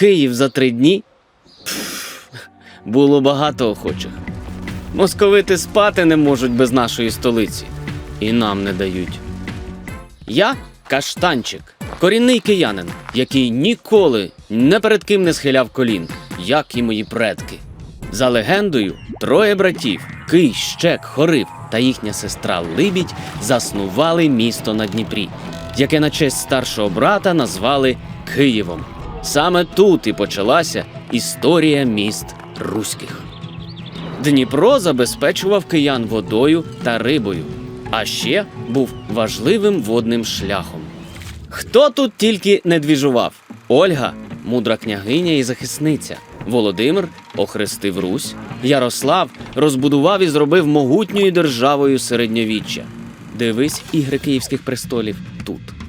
Київ за три дні. Пф, було багато охочих. Московити спати не можуть без нашої столиці. І нам не дають. Я каштанчик, корінний киянин, який ніколи не перед ким не схиляв колін, як і мої предки. За легендою, троє братів Кий, Щек, Хорив та їхня сестра Либідь заснували місто на Дніпрі, яке на честь старшого брата назвали Києвом. Саме тут і почалася історія міст руських. Дніпро забезпечував киян водою та рибою, а ще був важливим водним шляхом. Хто тут тільки не двіжував? Ольга, мудра княгиня і захисниця. Володимир охрестив Русь. Ярослав розбудував і зробив могутньою державою середньовіччя. Дивись ігри київських престолів тут.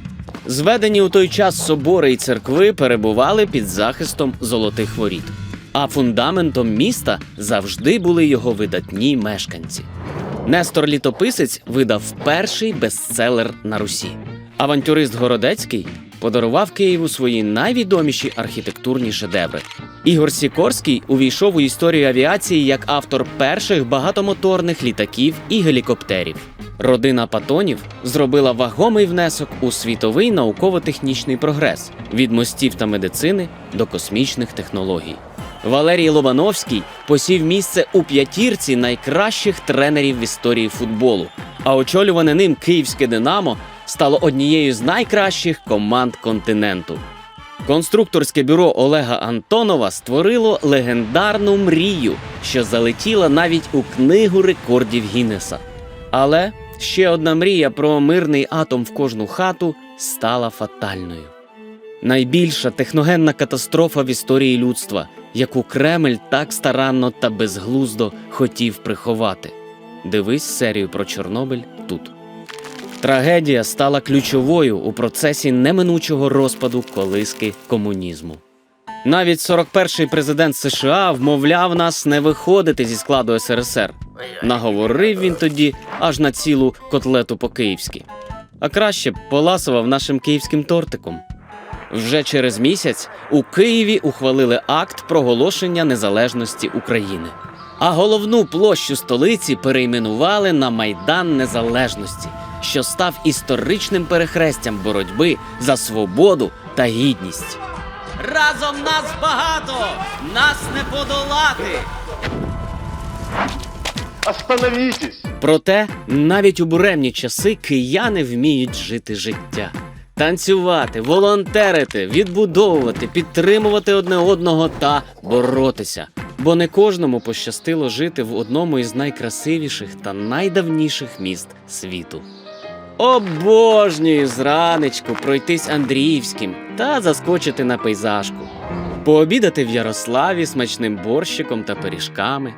Зведені у той час собори і церкви перебували під захистом золотих воріт. А фундаментом міста завжди були його видатні мешканці. Нестор Літописець видав перший бестселер на Русі. Авантюрист Городецький подарував Києву свої найвідоміші архітектурні шедеври. Ігор Сікорський увійшов у історію авіації як автор перших багатомоторних літаків і гелікоптерів. Родина Патонів зробила вагомий внесок у світовий науково-технічний прогрес від мостів та медицини до космічних технологій. Валерій Лобановський посів місце у п'ятірці найкращих тренерів в історії футболу. А очолюване ним київське Динамо стало однією з найкращих команд континенту. Конструкторське бюро Олега Антонова створило легендарну мрію, що залетіла навіть у книгу рекордів Гіннеса. Але ще одна мрія про мирний атом в кожну хату стала фатальною. Найбільша техногенна катастрофа в історії людства, яку Кремль так старанно та безглуздо хотів приховати. Дивись серію про Чорнобиль тут. Трагедія стала ключовою у процесі неминучого розпаду колиски комунізму. Навіть 41-й президент США вмовляв нас не виходити зі складу СРСР. Наговорив він тоді аж на цілу котлету по-київськи. А краще б поласував нашим київським тортиком. Вже через місяць у Києві ухвалили акт проголошення незалежності України. А головну площу столиці перейменували на Майдан Незалежності, що став історичним перехрестям боротьби за свободу та гідність. Разом нас багато, нас не подолати. Остановитесь! Проте навіть у буремні часи кияни вміють жити життя. Танцювати, волонтерити, відбудовувати, підтримувати одне одного та боротися. Бо не кожному пощастило жити в одному із найкрасивіших та найдавніших міст світу. Обожнюю зранечку пройтись Андріївським та заскочити на пейзажку, пообідати в Ярославі смачним борщиком та пиріжками.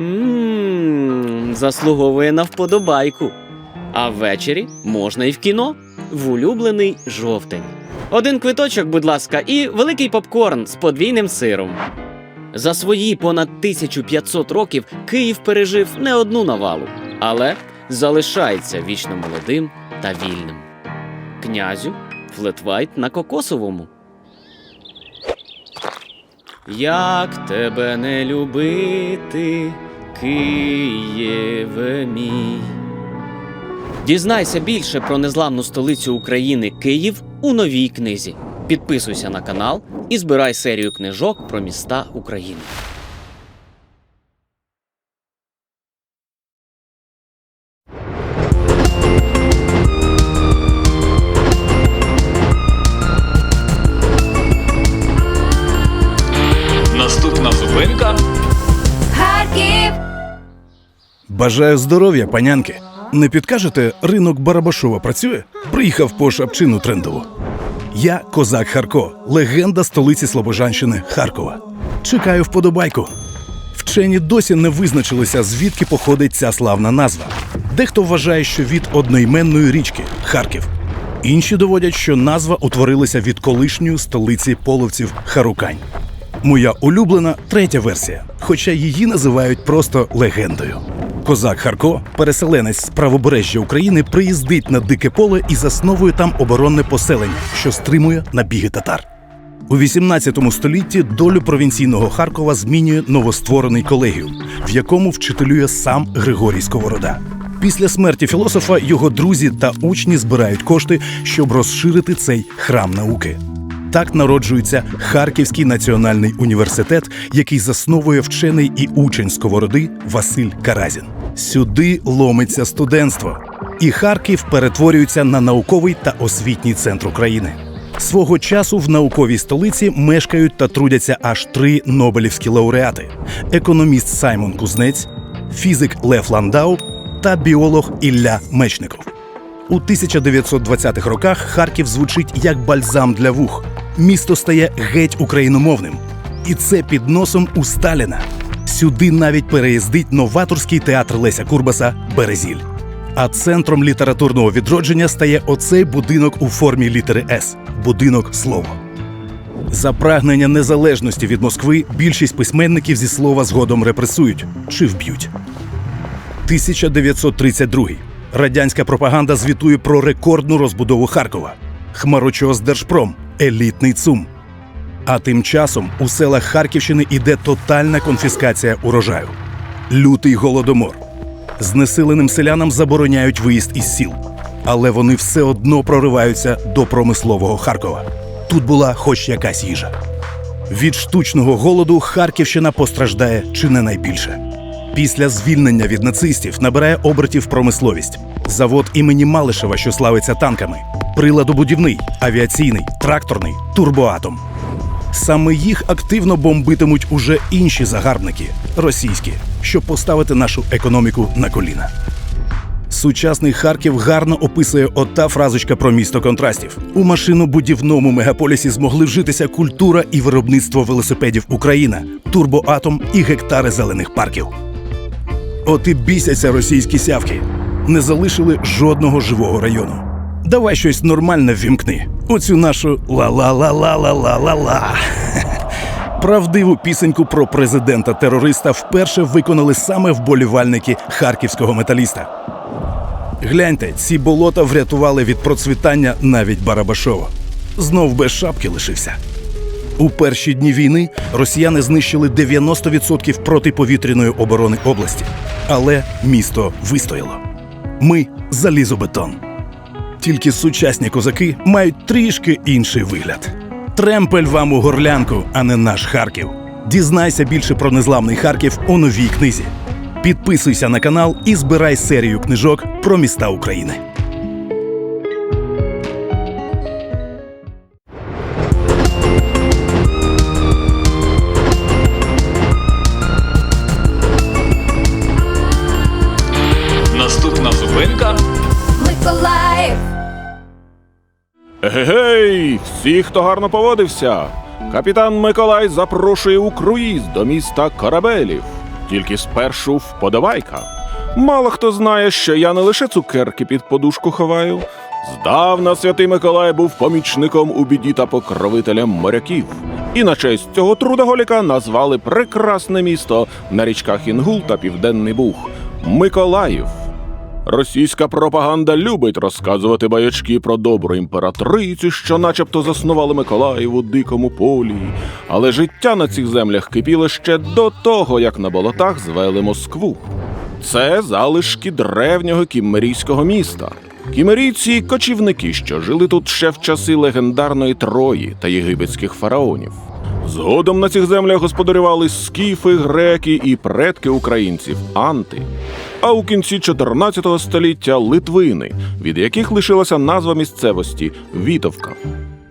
Мм, заслуговує на вподобайку. А ввечері можна і в кіно в улюблений жовтень. Один квиточок, будь ласка, і великий попкорн з подвійним сиром. За свої понад 1500 років Київ пережив не одну навалу, але залишається вічно молодим та вільним. Князю флетвайт на кокосовому. Як тебе не любити, Києве мій. Дізнайся більше про незламну столицю України Київ у новій книзі. Підписуйся на канал і збирай серію книжок про міста України. Бажаю здоров'я, панянки. Не підкажете, ринок Барабашова працює? Приїхав по шапчину трендову. Я козак Харко, легенда столиці Слобожанщини Харкова. Чекаю вподобайку. Вчені досі не визначилися, звідки походить ця славна назва. Дехто вважає, що від одноіменної річки Харків. Інші доводять, що назва утворилася від колишньої столиці половців Харукань. Моя улюблена третя версія, хоча її називають просто легендою. Козак Харко, переселенець з правобережжя України, приїздить на дике поле і засновує там оборонне поселення, що стримує набіги татар. У 18 столітті долю провінційного Харкова змінює новостворений колегіум, в якому вчителює сам Григорій Сковорода. Після смерті філософа його друзі та учні збирають кошти, щоб розширити цей храм науки. Так народжується Харківський національний університет, який засновує вчений і учень Сковороди Василь Каразін. Сюди ломиться студентство, і Харків перетворюється на науковий та освітній центр України. Свого часу в науковій столиці мешкають та трудяться аж три нобелівські лауреати: економіст Саймон Кузнець, фізик Лев Ландау та біолог Ілля Мечников. У 1920-х роках Харків звучить як бальзам для вух. Місто стає геть україномовним. І це під носом у Сталіна. Сюди навіть переїздить новаторський театр Леся Курбаса Березіль. А центром літературного відродження стає оцей будинок у формі літери С будинок слово. За прагнення незалежності від Москви більшість письменників зі слова згодом репресують чи вб'ють. 1932. Радянська пропаганда звітує про рекордну розбудову Харкова. Хмарочос Держпром, елітний ЦУМ. А тим часом у селах Харківщини іде тотальна конфіскація урожаю. Лютий голодомор. Знесиленим селянам забороняють виїзд із сіл, але вони все одно прориваються до промислового Харкова. Тут була хоч якась їжа. Від штучного голоду Харківщина постраждає чи не найбільше. Після звільнення від нацистів набирає обертів промисловість. Завод імені Малишева, що славиться танками, приладобудівний, авіаційний, тракторний, турбоатом. Саме їх активно бомбитимуть уже інші загарбники російські, щоб поставити нашу економіку на коліна. Сучасний Харків гарно описує ота фразочка про місто контрастів. У машинобудівному мегаполісі змогли вжитися культура і виробництво велосипедів Україна, турбоатом і гектари зелених парків. От і бісяться російські сявки. Не залишили жодного живого району. Давай щось нормальне ввімкни. Оцю нашу ла-ла-ла-ла-ла-ла-ла-ла. Правдиву пісеньку про президента-терориста вперше виконали саме вболівальники харківського металіста. Гляньте, ці болота врятували від процвітання навіть Барабашова. Знов без шапки лишився. У перші дні війни росіяни знищили 90% протиповітряної оборони області. Але місто вистояло. Ми залізобетон. Тільки сучасні козаки мають трішки інший вигляд. Тремпель вам у горлянку, а не наш Харків. Дізнайся більше про незламний Харків у новій книзі. Підписуйся на канал і збирай серію книжок про міста України. Гей, всі, хто гарно поводився. Капітан Миколай запрошує у круїз до міста Корабелів. Тільки спершу вподобайка. Мало хто знає, що я не лише цукерки під подушку ховаю. Здавна святий Миколай був помічником у біді та покровителем моряків. І на честь цього трудоголіка назвали прекрасне місто на річках Інгул та Південний Буг Миколаїв. Російська пропаганда любить розказувати баячки про добру імператрицю, що начебто заснували Миколаїв у дикому полі. Але життя на цих землях кипіло ще до того, як на болотах звели Москву. Це залишки древнього кіммерійського міста. Кімерійці кочівники, що жили тут ще в часи легендарної Трої та єгипетських фараонів. Згодом на цих землях господарювали скіфи, греки і предки українців анти. А у кінці 14 століття литвини, від яких лишилася назва місцевості Вітовка.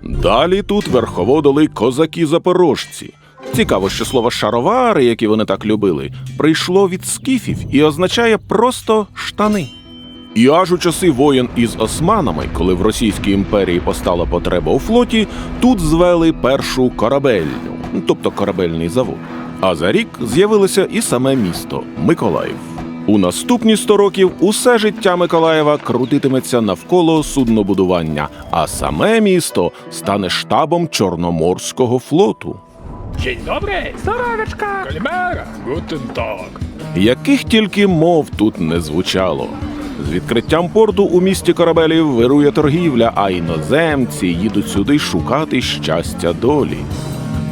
Далі тут верховодили козаки-запорожці. Цікаво, що слово шаровари, які вони так любили, прийшло від скіфів і означає просто штани. І аж у часи воєн із османами, коли в Російській імперії постала потреба у флоті, тут звели першу корабельню, тобто корабельний завод. А за рік з'явилося і саме місто Миколаїв. У наступні 100 років усе життя Миколаєва крутитиметься навколо суднобудування, а саме місто стане штабом Чорноморського флоту. Dzień dobry! Здоровечка! Калімера! Гутен так! Яких тільки мов тут не звучало. З відкриттям порту у місті корабелів вирує торгівля, а іноземці їдуть сюди шукати щастя долі.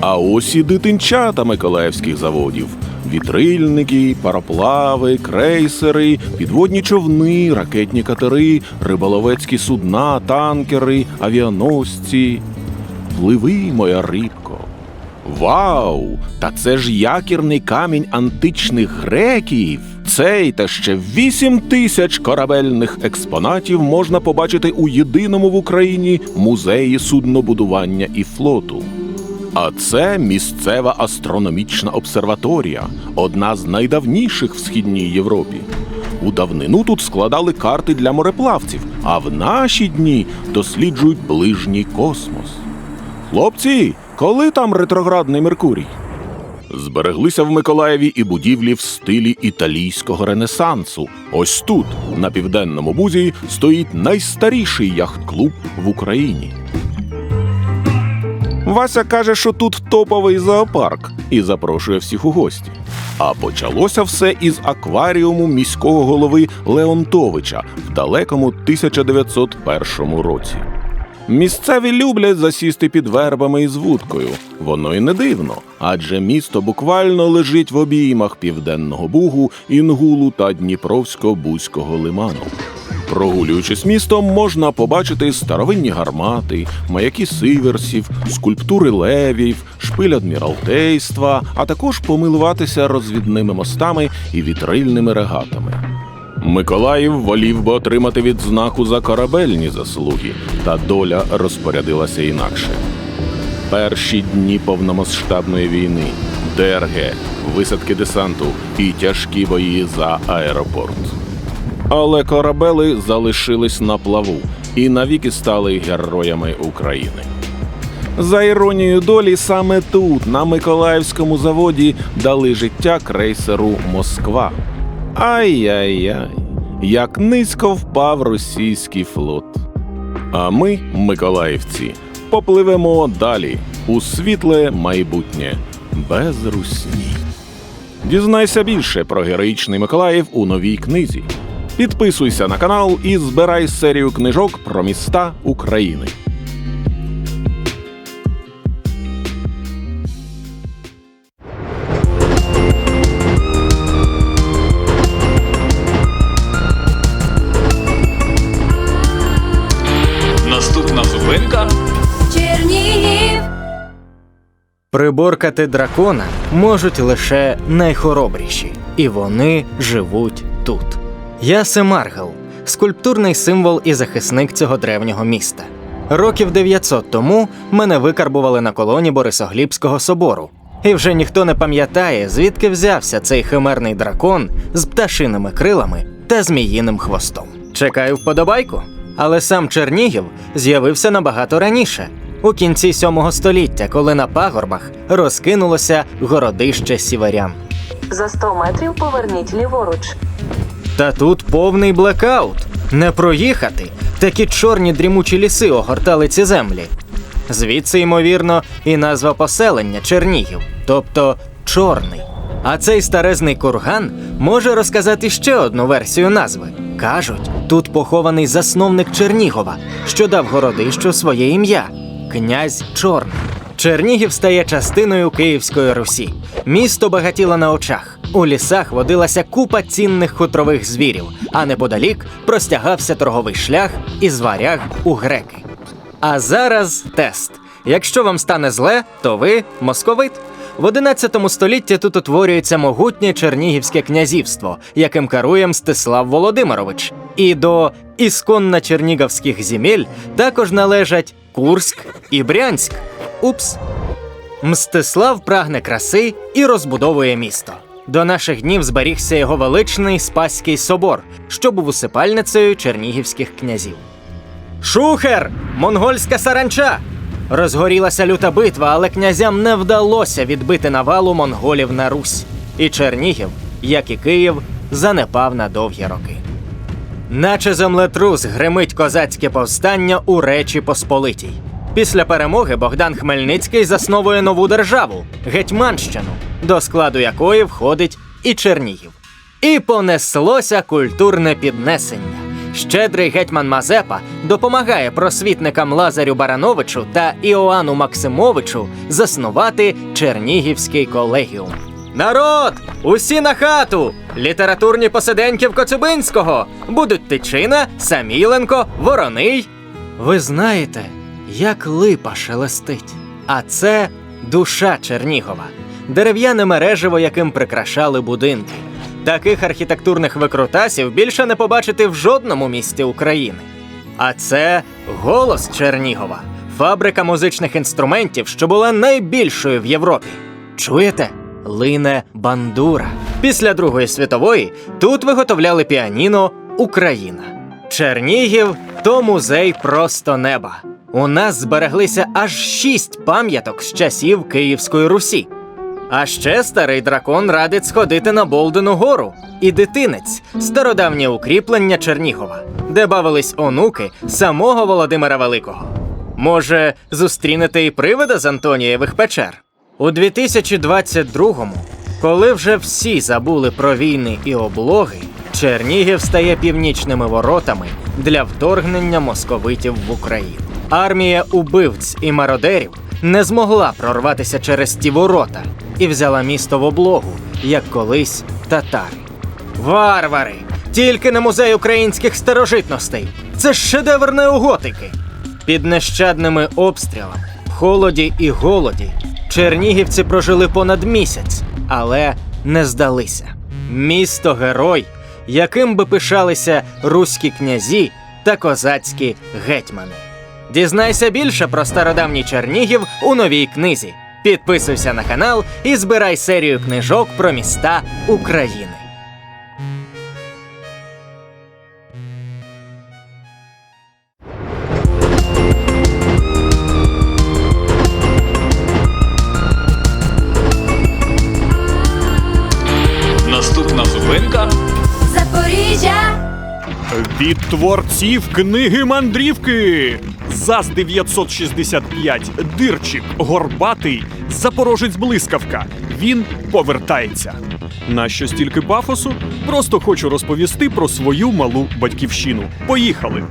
А ось і дитинчата миколаївських заводів: вітрильники, пароплави, крейсери, підводні човни, ракетні катери, риболовецькі судна, танкери, авіаносці. Пливи, моя рибко. Вау! Та це ж якірний камінь античних греків. Цей та ще вісім тисяч корабельних експонатів можна побачити у єдиному в Україні музеї суднобудування і флоту. А це місцева астрономічна обсерваторія, одна з найдавніших в східній Європі. У давнину тут складали карти для мореплавців, а в наші дні досліджують ближній космос. Хлопці, коли там ретроградний Меркурій? Збереглися в Миколаєві і будівлі в стилі італійського ренесансу. Ось тут, на південному бузі, стоїть найстаріший яхт-клуб в Україні. Вася каже, що тут топовий зоопарк і запрошує всіх у гості. А почалося все із акваріуму міського голови Леонтовича в далекому 1901 році. Місцеві люблять засісти під вербами із вудкою. Воно й не дивно, адже місто буквально лежить в обіймах Південного Бугу, Інгулу та Дніпровсько-Бузького лиману. Прогулюючись містом, можна побачити старовинні гармати, маяки сиверсів, скульптури левів, шпиль адміралтейства, а також помилуватися розвідними мостами і вітрильними регатами. Миколаїв волів би отримати відзнаку за корабельні заслуги, та доля розпорядилася інакше. Перші дні повномасштабної війни, ДРГ, висадки десанту і тяжкі бої за аеропорт. Але корабели залишились на плаву і навіки стали героями України. За іронією долі, саме тут, на Миколаївському заводі, дали життя крейсеру Москва. Ай-яй-яй, як низько впав російський флот. А ми, миколаївці, попливемо далі у світле майбутнє без русні. Дізнайся більше про героїчний Миколаїв у новій книзі. Підписуйся на канал і збирай серію книжок про міста України. Приборкати дракона можуть лише найхоробріші, і вони живуть тут. Я Семаргл, скульптурний символ і захисник цього древнього міста. Років 900 тому мене викарбували на колоні Борисоглібського собору. І вже ніхто не пам'ятає, звідки взявся цей химерний дракон з пташиними крилами та зміїним хвостом. Чекаю вподобайку. Але сам Чернігів з'явився набагато раніше, у кінці сьомого століття, коли на пагорбах розкинулося городище сіверян. За 100 метрів поверніть ліворуч. Та тут повний блекаут. Не проїхати. Такі чорні дрімучі ліси огортали ці землі. Звідси, ймовірно, і назва поселення Чернігів, тобто чорний. А цей старезний курган може розказати ще одну версію назви. Кажуть, тут похований засновник Чернігова, що дав городищу своє ім'я князь Чорний. Чернігів стає частиною Київської Русі. Місто багатіло на очах. У лісах водилася купа цінних хутрових звірів, а неподалік простягався торговий шлях із варяг у греки. А зараз тест. Якщо вам стане зле, то ви московит. В 11 столітті тут утворюється могутнє Чернігівське князівство, яким керує Мстислав Володимирович. І до ісконно чернігівських земель також належать Курськ і Брянськ. Упс. Мстислав прагне краси і розбудовує місто. До наших днів зберігся його величний Спаський собор, що був усипальницею чернігівських князів. Шухер! Монгольська саранча! Розгорілася люта битва, але князям не вдалося відбити навалу монголів на Русь. І Чернігів, як і Київ, занепав на довгі роки. Наче землетрус гримить козацьке повстання у Речі Посполитій. Після перемоги Богдан Хмельницький засновує нову державу Гетьманщину, до складу якої входить і Чернігів. І понеслося культурне піднесення. Щедрий гетьман Мазепа допомагає просвітникам Лазарю Барановичу та Іоанну Максимовичу заснувати Чернігівський колегіум. Народ! Усі на хату! Літературні посиденьки в Коцюбинського будуть Тичина, Саміленко, Вороний. Ви знаєте, як липа шелестить. А це душа Чернігова, дерев'яне мережево, яким прикрашали будинки. Таких архітектурних викрутасів більше не побачити в жодному місті України. А це голос Чернігова, фабрика музичних інструментів, що була найбільшою в Європі. Чуєте? Лине бандура. Після Другої світової тут виготовляли піаніно Україна. Чернігів то музей просто неба. У нас збереглися аж шість пам'яток з часів Київської Русі. А ще старий дракон радить сходити на Болдену гору і дитинець стародавнє укріплення Чернігова, де бавились онуки самого Володимира Великого. Може, зустрінете і привида з Антонієвих печер? У 2022-му, коли вже всі забули про війни і облоги, Чернігів стає північними воротами для вторгнення московитів в Україну. Армія убивць і мародерів не змогла прорватися через ті ворота і взяла місто в облогу, як колись татари. Варвари! Тільки не музей українських старожитностей. Це ж шедевр неоготики. Під нещадними обстрілами, холоді і голоді чернігівці прожили понад місяць, але не здалися. Місто герой, яким би пишалися руські князі та козацькі гетьмани. Дізнайся більше про стародавній Чернігів у новій книзі. Підписуйся на канал і збирай серію книжок про міста України. Від творців книги мандрівки ЗАЗ 965 Дирчик Горбатий Запорожець Блискавка. Він повертається. Нащо стільки пафосу? Просто хочу розповісти про свою малу батьківщину. Поїхали!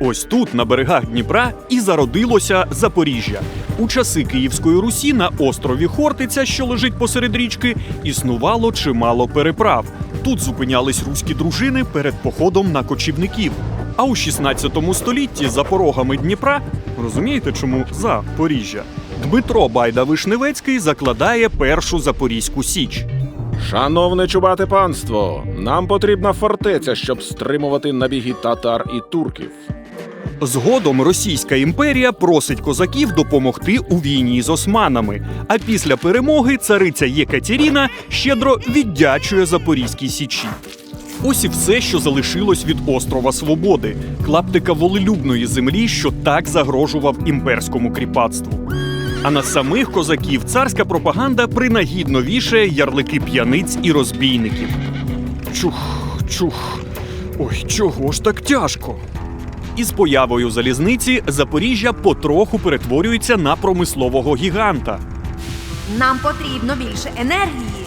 Ось тут, на берегах Дніпра, і зародилося Запоріжжя. У часи Київської Русі на острові Хортиця, що лежить посеред річки, існувало чимало переправ. Тут зупинялись руські дружини перед походом на кочівників. А у 16 столітті за порогами Дніпра, розумієте, чому Запоріжжя? Дмитро Байда Вишневецький закладає першу Запорізьку Січ. Шановне чубате панство, нам потрібна фортеця, щоб стримувати набіги татар і турків. Згодом Російська імперія просить козаків допомогти у війні з османами. А після перемоги цариця Єкатеріна щедро віддячує Запорізькій січі. Ось і все, що залишилось від острова Свободи, клаптика волелюбної землі, що так загрожував імперському кріпацтву. А на самих козаків царська пропаганда принагідно вішає ярлики п'яниць і розбійників. Чух, чух. Ой, чого ж так тяжко? Із появою залізниці Запоріжжя потроху перетворюється на промислового гіганта. нам потрібно більше енергії.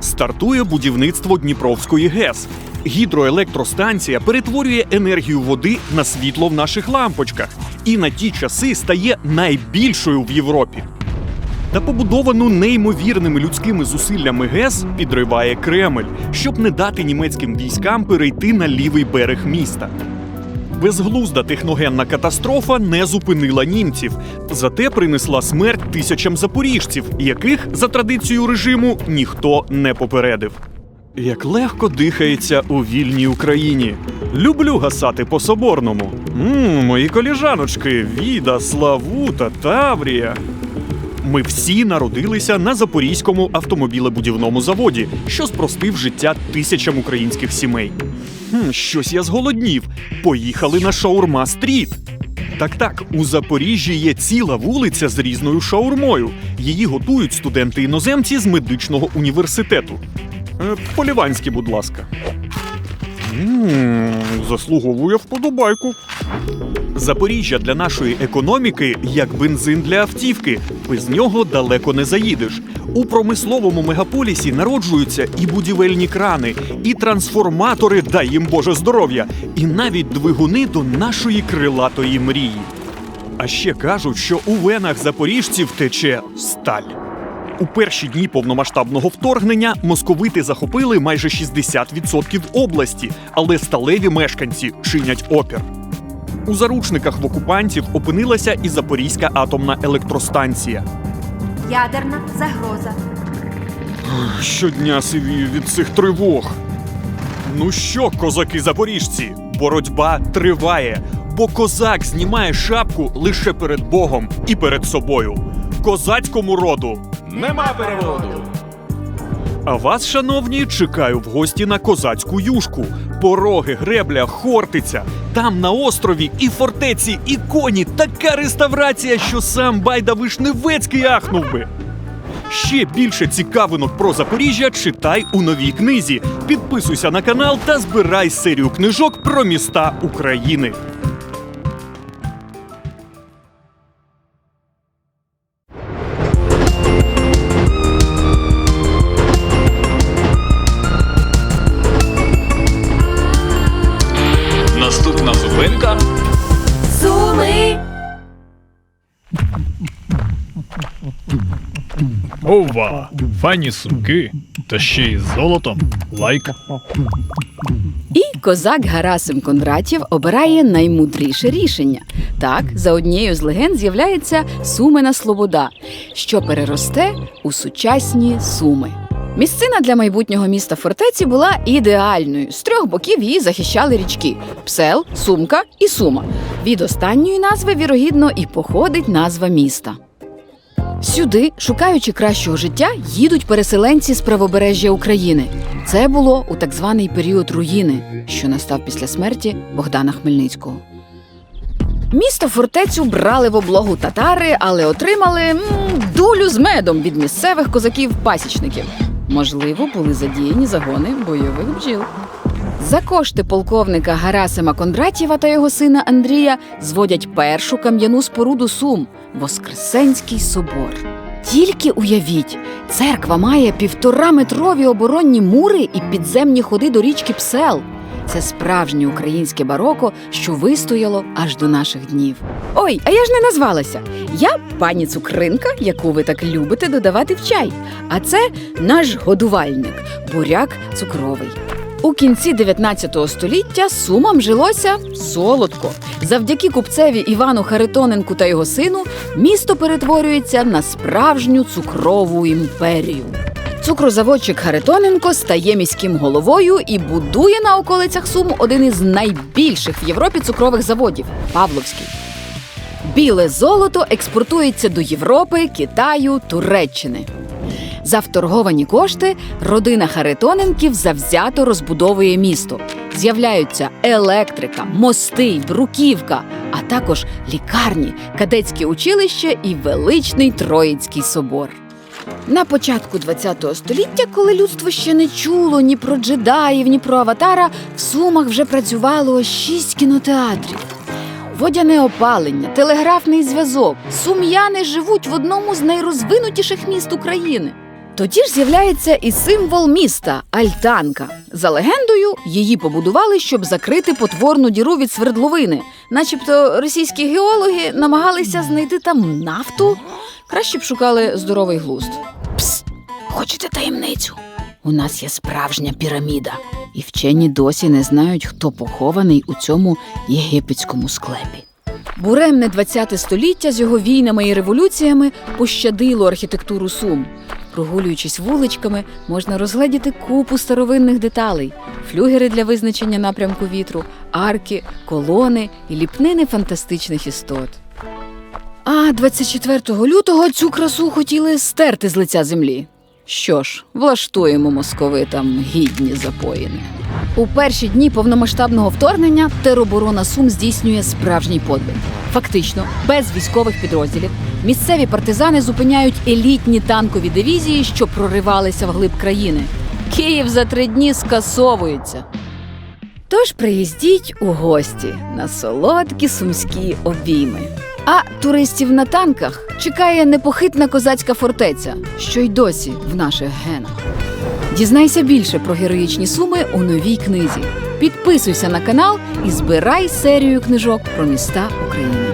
Стартує будівництво Дніпровської ГЕС. Гідроелектростанція перетворює енергію води на світло в наших лампочках і на ті часи стає найбільшою в Європі. Та побудовану неймовірними людськими зусиллями ГЕС підриває Кремль, щоб не дати німецьким військам перейти на лівий берег міста. Безглузда техногенна катастрофа не зупинила німців, зате принесла смерть тисячам запоріжців, яких за традицією режиму ніхто не попередив. Як легко дихається у вільній Україні. Люблю гасати по соборному. Мм, мої коліжаночки Віда, Славута, Таврія. Ми всі народилися на Запорізькому автомобілебудівному заводі, що спростив життя тисячам українських сімей. Хм, щось я зголоднів. Поїхали на шаурма стріт. Так так, у Запоріжжі є ціла вулиця з різною шаурмою. Її готують студенти-іноземці з медичного університету. Е, Поліванські, будь ласка. Мм, заслуговує вподобайку. Запоріжжя для нашої економіки як бензин для автівки. Без нього далеко не заїдеш. У промисловому мегаполісі народжуються і будівельні крани, і трансформатори, дай їм Боже здоров'я, і навіть двигуни до нашої крилатої мрії. А ще кажуть, що у венах запоріжців тече сталь. У перші дні повномасштабного вторгнення московити захопили майже 60% області, але сталеві мешканці чинять опір. У заручниках в окупантів опинилася і Запорізька атомна електростанція. Ядерна загроза. Щодня сивію від цих тривог. Ну що, козаки запоріжці, боротьба триває, бо козак знімає шапку лише перед Богом і перед собою. Козацькому роду Нема переводу. А вас, шановні, чекаю в гості на козацьку юшку. Пороги, гребля, хортиця. Там на острові і фортеці, і коні. Така реставрація, що сам Байда Вишневецький ахнув би. Ще більше цікавинок про Запоріжжя читай у новій книзі. Підписуйся на канал та збирай серію книжок про міста України. Ова! Файні сумки, та ще й золотом. Лайк. І козак Гарасим Кондратєв обирає наймудріше рішення. Так, за однією з легенд з'являється Сумина Слобода, що переросте у сучасні суми. Місцина для майбутнього міста фортеці була ідеальною. З трьох боків її захищали річки: Псел, Сумка і Сума. Від останньої назви, вірогідно, і походить назва міста. Сюди, шукаючи кращого життя, їдуть переселенці з правобережжя України. Це було у так званий період руїни, що настав після смерті Богдана Хмельницького. Місто фортецю брали в облогу татари, але отримали м, дулю з медом від місцевих козаків-пасічників. Можливо, були задіяні загони бойових бджіл. За кошти полковника Гарасима Кондратєва та його сина Андрія зводять першу кам'яну споруду Сум Воскресенський собор. Тільки уявіть, церква має півтораметрові оборонні мури і підземні ходи до річки Псел. Це справжнє українське бароко, що вистояло аж до наших днів. Ой, а я ж не назвалася. Я пані цукринка, яку ви так любите додавати в чай. А це наш годувальник буряк цукровий. У кінці 19 століття сумам жилося солодко. Завдяки купцеві Івану Харитоненку та його сину місто перетворюється на справжню цукрову імперію. Цукрозаводчик Харитоненко стає міським головою і будує на околицях Сум один із найбільших в Європі цукрових заводів Павловський. Біле золото експортується до Європи, Китаю, Туреччини. За вторговані кошти родина Харитоненків завзято розбудовує місто. З'являються електрика, мости, бруківка, а також лікарні, кадетське училище і величний Троїцький собор. На початку ХХ століття, коли людство ще не чуло ні про джедаїв, ні про аватара, в Сумах вже працювало шість кінотеатрів. Водяне опалення, телеграфний зв'язок. Сум'яни живуть в одному з найрозвинутіших міст України. Тоді ж з'являється і символ міста Альтанка. За легендою, її побудували, щоб закрити потворну діру від свердловини. Начебто російські геологи намагалися знайти там нафту. Краще б шукали здоровий глузд. Пс, хочете таємницю? У нас є справжня піраміда, і вчені досі не знають, хто похований у цьому єгипетському склепі. Буремне ХХ століття з його війнами і революціями пощадило архітектуру Сум. Прогулюючись вуличками, можна розгледіти купу старовинних деталей: флюгери для визначення напрямку вітру, арки, колони і ліпнини фантастичних істот. А 24 лютого цю красу хотіли стерти з лиця землі. Що ж, влаштуємо московитам гідні запоїни. У перші дні повномасштабного вторгнення тероборона Сум здійснює справжній подвиг. Фактично, без військових підрозділів місцеві партизани зупиняють елітні танкові дивізії, що проривалися вглиб країни. Київ за три дні скасовується. Тож приїздіть у гості на солодкі сумські обійми. А туристів на танках чекає непохитна козацька фортеця, що й досі в наших генах. Дізнайся більше про героїчні суми у новій книзі. Підписуйся на канал і збирай серію книжок про міста України.